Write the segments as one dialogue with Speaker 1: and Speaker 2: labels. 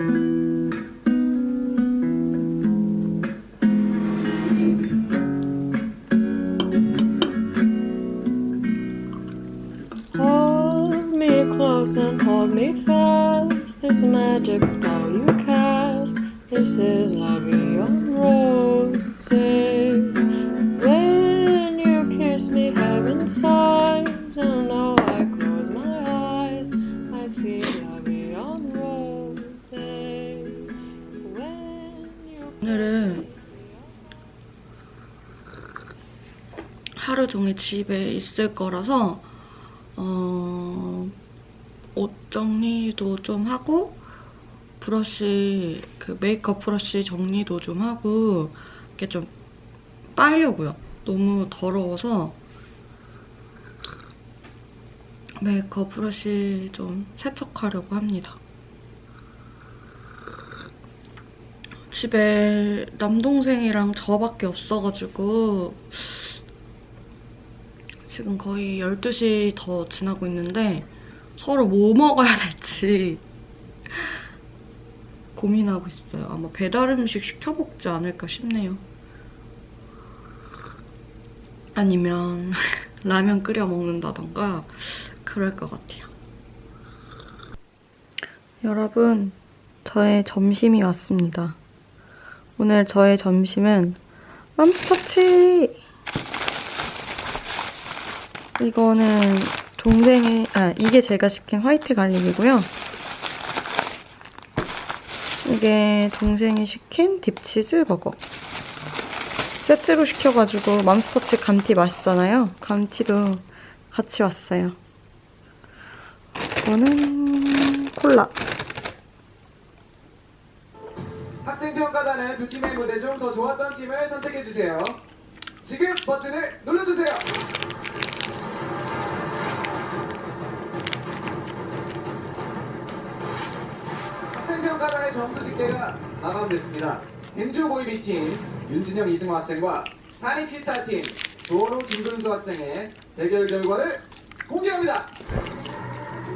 Speaker 1: Hold me close and hold me fast. This magic spell you
Speaker 2: 오늘은 하루 종일 집에 있을 거라서 어, 옷 정리도 좀 하고 브러쉬 그 메이크업 브러쉬 정리도 좀 하고 이렇게 좀 빨려고요. 너무 더러워서 메이크업 브러쉬 좀 세척하려고 합니다. 집에 남동생이랑 저밖에 없어가지고 지금 거의 12시 더 지나고 있는데 서로 뭐 먹어야 될지 고민하고 있어요. 아마 배달 음식 시켜 먹지 않을까 싶네요. 아니면 라면 끓여 먹는다던가 그럴 것 같아요. 여러분, 저의 점심이 왔습니다. 오늘 저의 점심은 맘스터치! 이거는 동생이, 아, 이게 제가 시킨 화이트 갈릭이고요. 이게 동생이 시킨 딥치즈 버거. 세트로 시켜가지고 맘스터치 감티 맛있잖아요. 감티도 같이 왔어요. 이거는 콜라.
Speaker 3: 평가단은 두 팀의 무대 중 더 좋았던 팀을 선택해주세요. 지금 버튼을 눌러주세요. 학생평가단의 점수 집계가 마감됐습니다. 햄주 보이비 팀 윤진영 이승호 학생과 사니치타 팀 조원호 김근수 학생의 대결 결과를 공개합니다.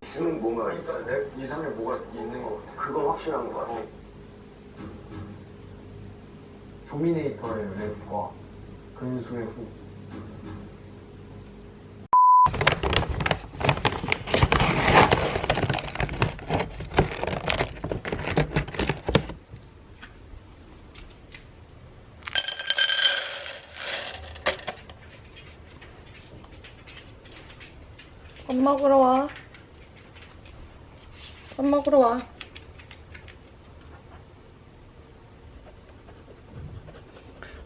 Speaker 4: 무슨 뭔가 있어야 돼? 이상에 뭐가 있는 것 같아. 그건 확실한 것 같아. 조미네이터의 랩과 근수의 후.
Speaker 2: 밥 먹으러 와. 밥 먹으러 와.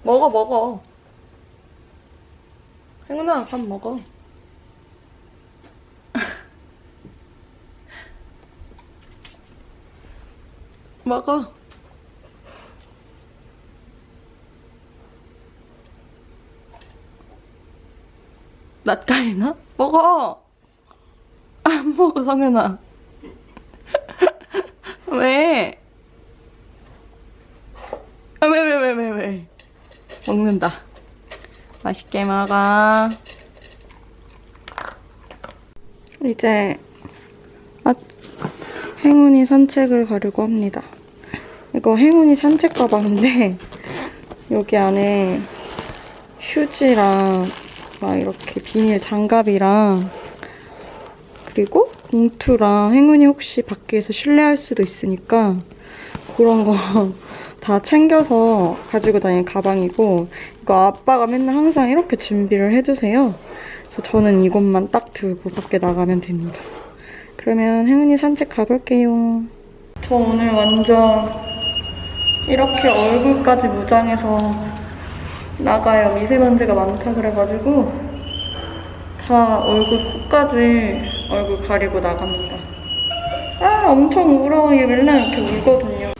Speaker 2: 먹어, 먹어. 행운아, 밥 먹어. 먹어. 낯가리나? 먹어! 안 먹어, 성현아. 왜? 아, 왜, 왜, 왜, 왜, 왜? 먹는다. 맛있게 먹어. 이제 아, 행운이 산책을 가려고 합니다. 이거 행운이 산책 가방인데 여기 안에 휴지랑 막 이렇게 비닐 장갑이랑 그리고 봉투랑 행운이 혹시 밖에서 실례할 수도 있으니까 그런 거 다 챙겨서 가지고 다니는 가방이고 이거 아빠가 맨날 항상 이렇게 준비를 해주세요. 그래서 저는 이것만 딱 들고 밖에 나가면 됩니다. 그러면 행운이 산책 가볼게요. 저 오늘 완전 이렇게 얼굴까지 무장해서 나가요. 미세먼지가 많다 그래가지고 다 얼굴 코까지 얼굴 가리고 나갑니다. 아 엄청 울어. 얘 맨날 이렇게 울거든요.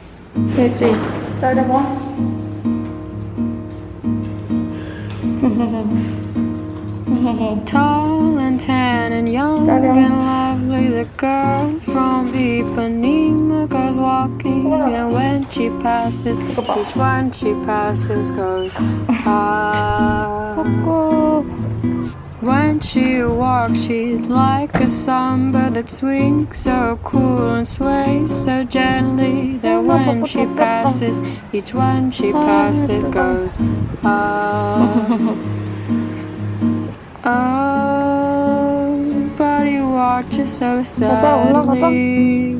Speaker 2: 돼지
Speaker 1: Tall and tan and young and lovely, the girl from Ipanema goes walking, and when she passes, each one she passes goes ah. When she walks, she's like a samba that swings so cool and sways so gently that when she passes, each one she passes goes up. Oh, but he watches so sadly.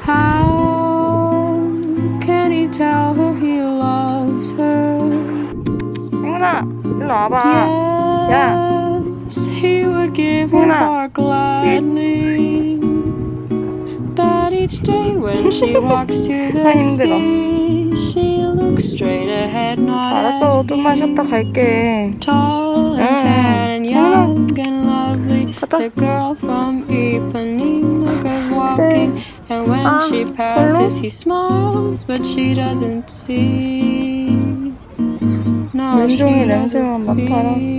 Speaker 1: How can he tell her he loves her?
Speaker 2: 행운아 일로 와봐
Speaker 1: Yes, he would give his
Speaker 2: Hannah.
Speaker 1: heart gladly. But each day when she walks to
Speaker 2: 아,
Speaker 1: the
Speaker 2: 힘들어.
Speaker 1: sea, she looks straight ahead, not
Speaker 2: 알았어
Speaker 1: at
Speaker 2: 좀만 쉬었다
Speaker 1: me.
Speaker 2: 갈게
Speaker 1: Tall and
Speaker 2: 응.
Speaker 1: tan and young and lovely,
Speaker 2: 가자.
Speaker 1: the girl from Ipanema goes walking, and when
Speaker 2: 아,
Speaker 1: she passes, he smiles, but she doesn't see. Doesn't
Speaker 2: 냄새만 맡아라.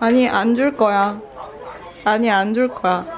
Speaker 2: 아니 안 줄 거야. 아니 안 줄 거야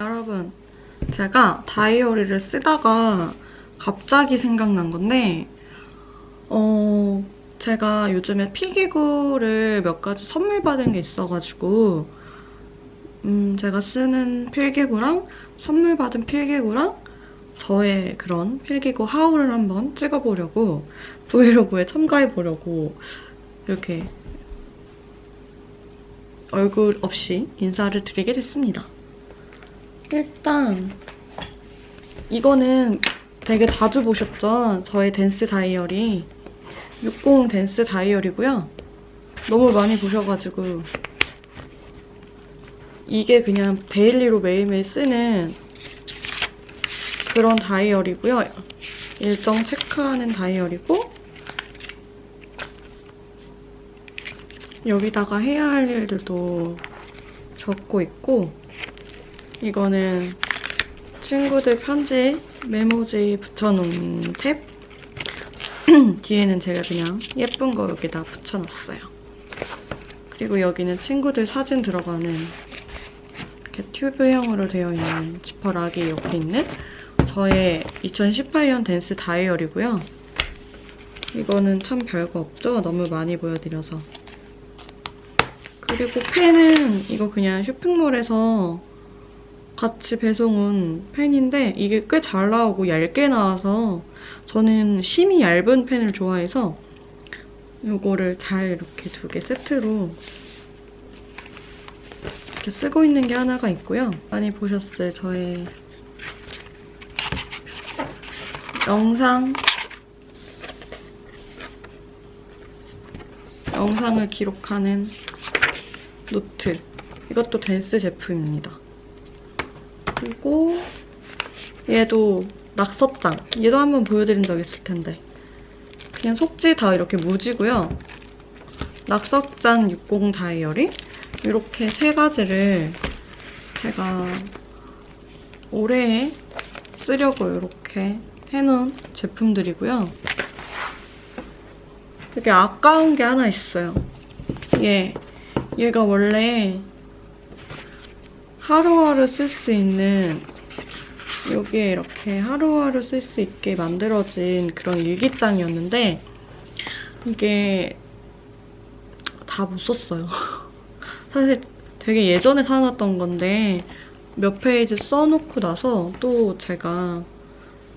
Speaker 2: 여러분, 제가 다이어리를 쓰다가 갑자기 생각난 건데, 어, 제가 요즘에 필기구를 몇 가지 선물 받은 게 있어가지고, 음, 제가 쓰는 필기구랑 선물 받은 필기구랑 저의 그런 필기구 하울을 한번 찍어보려고 브이로그에 참가해보려고 이렇게 얼굴 없이 인사를 드리게 됐습니다. 일단 이거는 되게 자주 보셨죠? 저의 댄스 다이어리 60 댄스 다이어리고요. 너무 많이 보셔가지고 이게 그냥 데일리로 매일매일 쓰는 그런 다이어리고요. 일정 체크하는 다이어리고 여기다가 해야 할 일들도 적고 있고 이거는 친구들 편지 메모지 붙여놓은 탭 뒤에는 제가 그냥 예쁜 거 여기다 붙여놨어요. 그리고 여기는 친구들 사진 들어가는 이렇게 튜브형으로 되어 있는 지퍼락이 이렇게 있는 저의 2018년 댄스 다이어리고요. 이거는 참 별거 없죠? 너무 많이 보여드려서. 그리고 펜은 이거 그냥 쇼핑몰에서 같이 배송 온 펜인데 이게 꽤 잘 나오고 얇게 나와서 저는 심이 얇은 펜을 좋아해서 이거를 잘 이렇게 두 개 세트로 이렇게 쓰고 있는 게 하나가 있고요. 많이 보셨을 저의 영상 영상을 기록하는 노트 이것도 댄스 제품입니다. 그리고 얘도 낙서장. 얘도 한번 보여드린 적 있을 텐데. 그냥 속지 다 이렇게 무지고요. 낙석잔 60 다이어리 이렇게 세 가지를 제가 올해 쓰려고 이렇게 해놓은 제품들이고요. 되게 아까운 게 하나 있어요. 얘, 얘가 원래 하루하루 쓸 수 있는 여기에 이렇게 하루하루 쓸 수 있게 만들어진 그런 일기장이었는데 이게 다 못 썼어요. 사실 되게 예전에 사놨던 건데 몇 페이지 써놓고 나서 또 제가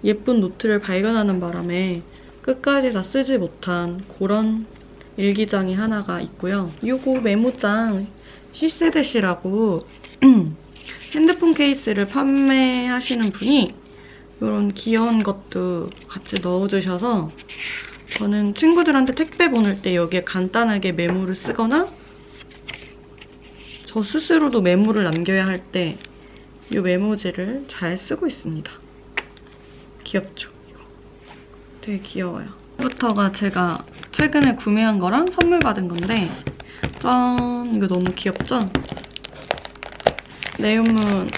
Speaker 2: 예쁜 노트를 발견하는 바람에 끝까지 다 쓰지 못한 그런 일기장이 하나가 있고요. 요거 메모장 시세대시라고 핸드폰 케이스를 판매하시는 분이 이런 귀여운 것도 같이 넣어주셔서 저는 친구들한테 택배 보낼 때 여기에 간단하게 메모를 쓰거나 저 스스로도 메모를 남겨야 할 때 이 메모지를 잘 쓰고 있습니다. 귀엽죠? 이거. 되게 귀여워요. 이부터가 제가 최근에 구매한 거랑 선물 받은 건데 짠! 이거 너무 귀엽죠? 네온문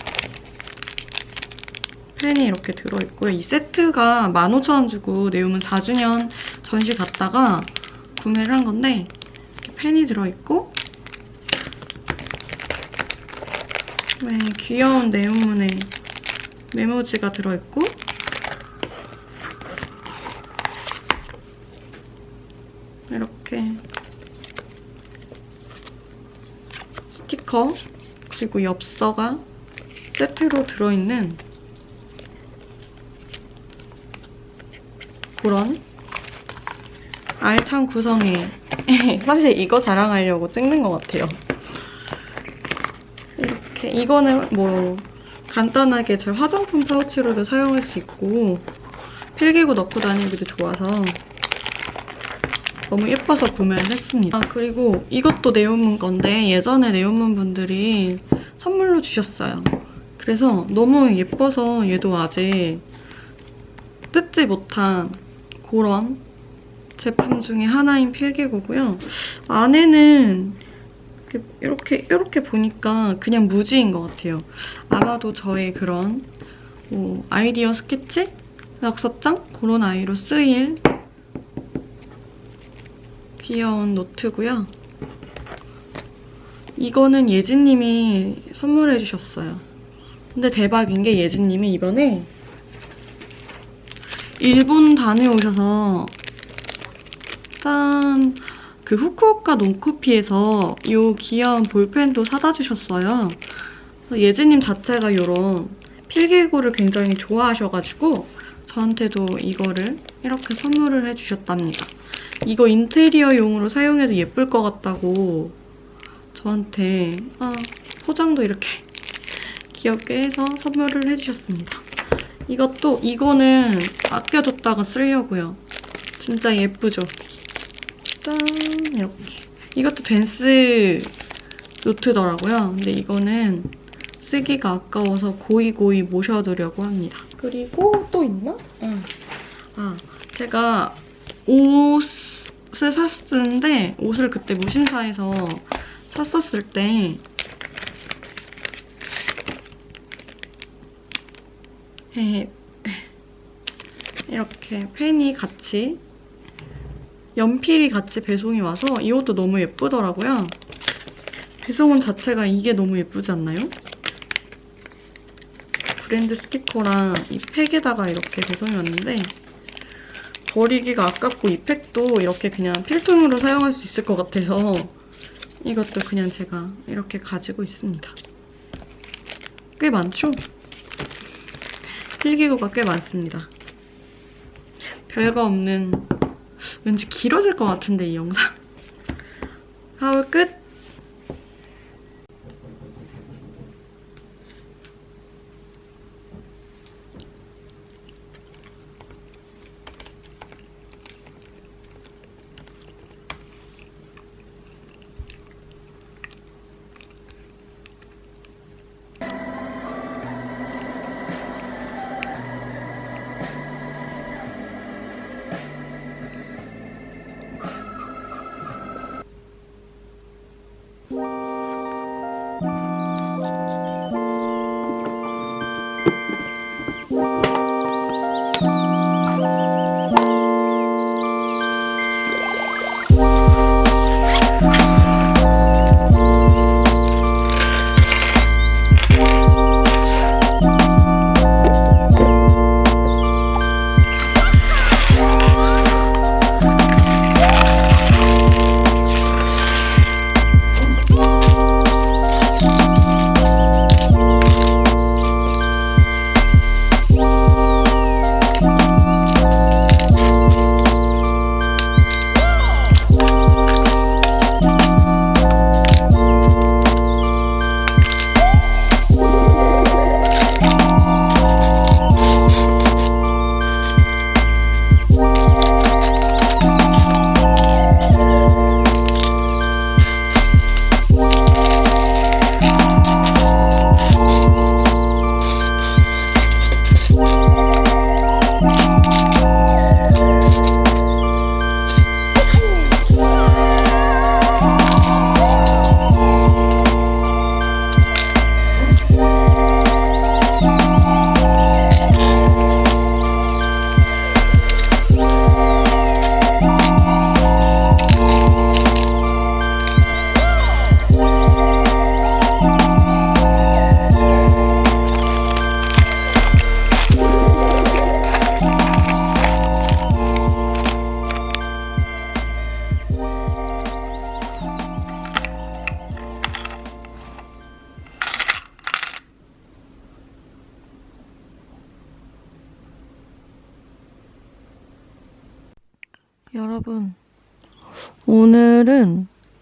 Speaker 2: 펜이 이렇게 들어있고요. 이 세트가 15,000원 주고 네온문 4주년 전시 갔다가 구매를 한 건데 펜이 들어있고 네, 귀여운 네온문에 메모지가 들어있고 이렇게 스티커 그리고 엽서가 세트로 들어있는 그런 알찬 구성의 사실 이거 자랑하려고 찍는 것 같아요. 이렇게 이거는 뭐 간단하게 제 화장품 파우치로도 사용할 수 있고 필기구 넣고 다니기도 좋아서 너무 예뻐서 구매를 했습니다. 아 그리고 이것도 네온문 건데 예전에 네온문 분들이 선물로 주셨어요. 그래서 너무 예뻐서 얘도 아직 뜯지 못한 그런 제품 중에 하나인 필기구고요. 안에는 이렇게, 이렇게 보니까 그냥 무지인 것 같아요. 아마도 저의 그런 뭐 아이디어 스케치, 낙서장 그런 아이로 쓰일 귀여운 노트고요. 이거는 예진님이 선물해 주셨어요. 근데 대박인 게 예진님이 이번에 일본 다녀오셔서 짠! 그 후쿠오카 논코피에서 이 귀여운 볼펜도 사다 주셨어요. 예진님 자체가 이런 필기구를 굉장히 좋아하셔가지고 저한테도 이거를 이렇게 선물을 해주셨답니다. 이거 인테리어용으로 사용해도 예쁠 것 같다고 저한테 아, 포장도 이렇게 귀엽게 해서 선물을 해주셨습니다. 이것도 이거는 아껴뒀다가 쓰려고요. 진짜 예쁘죠? 짠 이렇게 이것도 댄스 노트더라고요. 근데 이거는 쓰기가 아까워서 고이고이 모셔두려고 합니다. 그리고 또 있나? 응. 아 제가 옷 을 샀었는데 옷을 그때 무신사에서 샀었을 때 이렇게 펜이 같이 연필이 같이 배송이 와서 이 옷도 너무 예쁘더라고요. 배송원 자체가 이게 너무 예쁘지 않나요? 브랜드 스티커랑 이 팩에다가 이렇게 배송이 왔는데 버리기가 아깝고 이 팩도 이렇게 그냥 필통으로 사용할 수 있을 것 같아서 이것도 그냥 제가 이렇게 가지고 있습니다. 꽤 많죠? 필기구가 꽤 많습니다. 별거 없는 왠지 길어질 것 같은데 이 영상.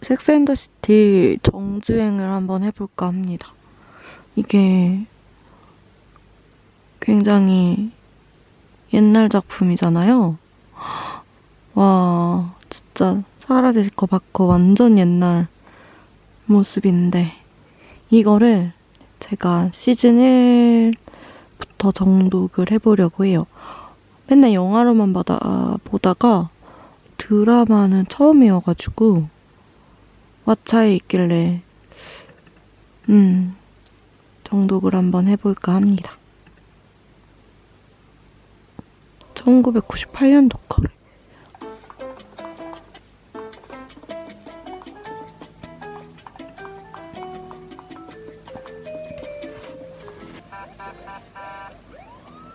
Speaker 2: 섹스앤더시티 정주행을 한번 해볼까 합니다. 이게 굉장히 옛날 작품이잖아요. 와, 진짜 사라질 거 받고 완전 옛날 모습인데, 이거를 제가 시즌 1부터 정독을 해보려고 해요. 맨날 영화로만 받아, 보다가 드라마는 처음이어가지고 왓챠에 있길래 음 정독을 한번 해볼까 합니다. 1998년도 거래.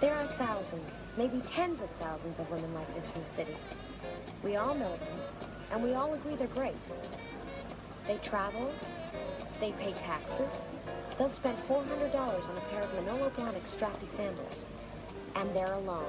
Speaker 5: There are thousands, maybe tens of thousands of women like this in the city. We all know them, and we all agree they're great. They travel, they pay taxes, they'll spend $400 on a pair of Manolo Blahnik strappy sandals, and they're alone.